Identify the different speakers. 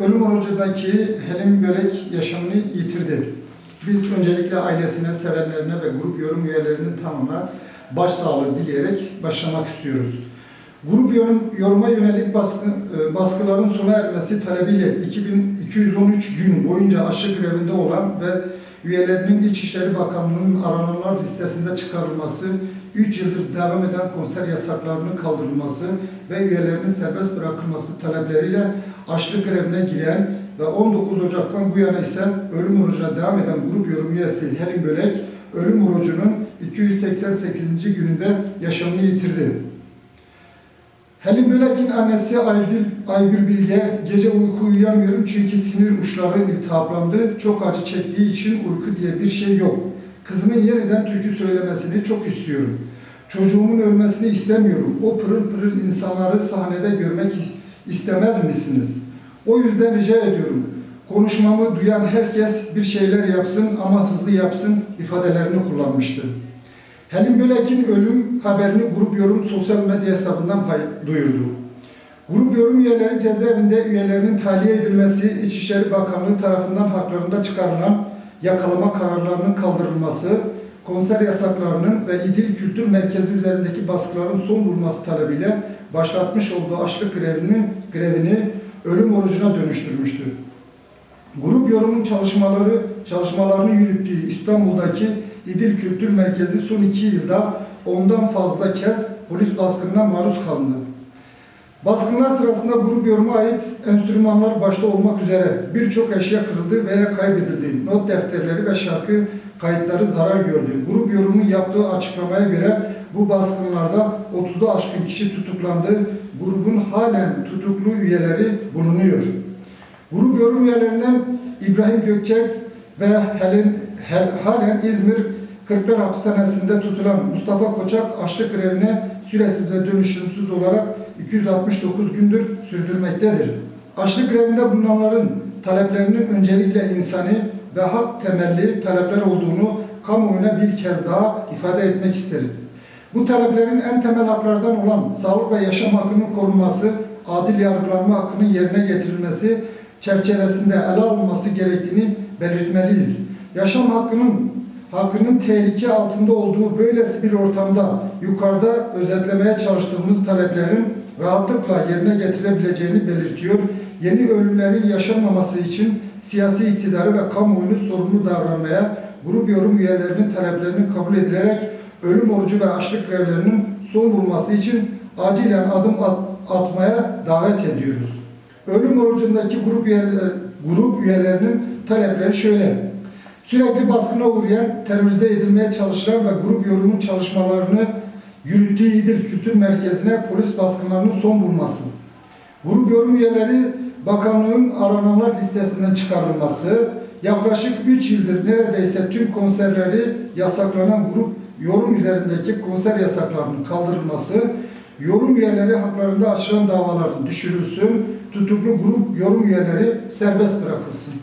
Speaker 1: ölüm orucundaki Helim Börek yaşamını yitirdi. Biz öncelikle ailesine, sevenlerine ve grup yorum üyelerinin tamamına başsağlığı dileyerek başlamak istiyoruz. Grup yorum, yoruma yönelik baskı, e, baskıların sona ermesi talebiyle 2213 gün boyunca aşı grevinde olan ve üyelerinin İçişleri Bakanlığı'nın arananlar listesinde çıkarılması, 3 yıldır devam eden konser yasaklarının kaldırılması ve üyelerinin serbest bırakılması talepleriyle açlık grevine giren ve 19 Ocak'tan bu yana ise ölüm orucuna devam eden grup yorum üyesi Helim Bölek, ölüm orucunun 288. gününde yaşamını yitirdi. Helim Bölek'in annesi Aygül, Aygül Bilge, gece uyku uyuyamıyorum çünkü sinir uçları iltihaplandı. Çok acı çektiği için uyku diye bir şey yok. Kızımın yeniden türkü söylemesini çok istiyorum. Çocuğumun ölmesini istemiyorum. O pırıl pırıl insanları sahnede görmek istemez misiniz? O yüzden rica ediyorum. Konuşmamı duyan herkes bir şeyler yapsın ama hızlı yapsın ifadelerini kullanmıştı. Helim Bölek'in ölüm haberini grup yorum sosyal medya hesabından duyurdu. Grup yorum üyeleri cezaevinde üyelerinin tahliye edilmesi, İçişleri Bakanlığı tarafından haklarında çıkarılan yakalama kararlarının kaldırılması, konser yasaklarının ve İdil Kültür Merkezi üzerindeki baskıların son bulması talebiyle başlatmış olduğu açlık grevini, grevini ölüm orucuna dönüştürmüştür. Grup yorumun çalışmaları çalışmalarını yürüttüğü İstanbul'daki İdil Kültür Merkezi son iki yılda ondan fazla kez polis baskınına maruz kaldı. Baskınlar sırasında grup yoruma ait enstrümanlar başta olmak üzere birçok eşya kırıldı veya kaybedildi. Not defterleri ve şarkı kayıtları zarar gördü. Grup yorumun yaptığı açıklamaya göre bu baskınlarda 30'u aşkın kişi tutuklandı. Grubun halen tutuklu üyeleri bulunuyor. Grup yorum üyelerinden İbrahim Gökçek ve Helen, Hel, halen İzmir Kırklar Hapishanesi'nde tutulan Mustafa Koçak açlık grevine süresiz ve dönüşümsüz olarak 269 gündür sürdürmektedir. Açlık grevinde bulunanların taleplerinin öncelikle insani ve hak temelli talepler olduğunu kamuoyuna bir kez daha ifade etmek isteriz. Bu taleplerin en temel haklardan olan sağlık ve yaşam hakkının korunması, adil yargılanma hakkının yerine getirilmesi çerçevesinde ele alınması gerektiğini belirtmeliyiz. Yaşam hakkının hakkının tehlike altında olduğu böylesi bir ortamda yukarıda özetlemeye çalıştığımız taleplerin rahatlıkla yerine getirebileceğini belirtiyor. Yeni ölümlerin yaşanmaması için siyasi iktidarı ve kamuoyunu sorumlu davranmaya, grup yorum üyelerinin taleplerinin kabul edilerek ölüm orucu ve açlık grevlerinin son bulması için acilen adım at, atmaya davet ediyoruz. Ölüm orucundaki grup, üyeler, grup üyelerinin talepleri şöyle. Sürekli baskına uğrayan, terörize edilmeye çalışılan ve grup yorumun çalışmalarını yürüttüğü İdil Kültür Merkezi'ne polis baskınlarının son bulması. Grup yorum üyeleri bakanlığın arananlar listesinden çıkarılması, yaklaşık 3 yıldır neredeyse tüm konserleri yasaklanan grup yorum üzerindeki konser yasaklarının kaldırılması, yorum üyeleri haklarında açılan davaların düşürülsün, tutuklu grup yorum üyeleri serbest bırakılsın.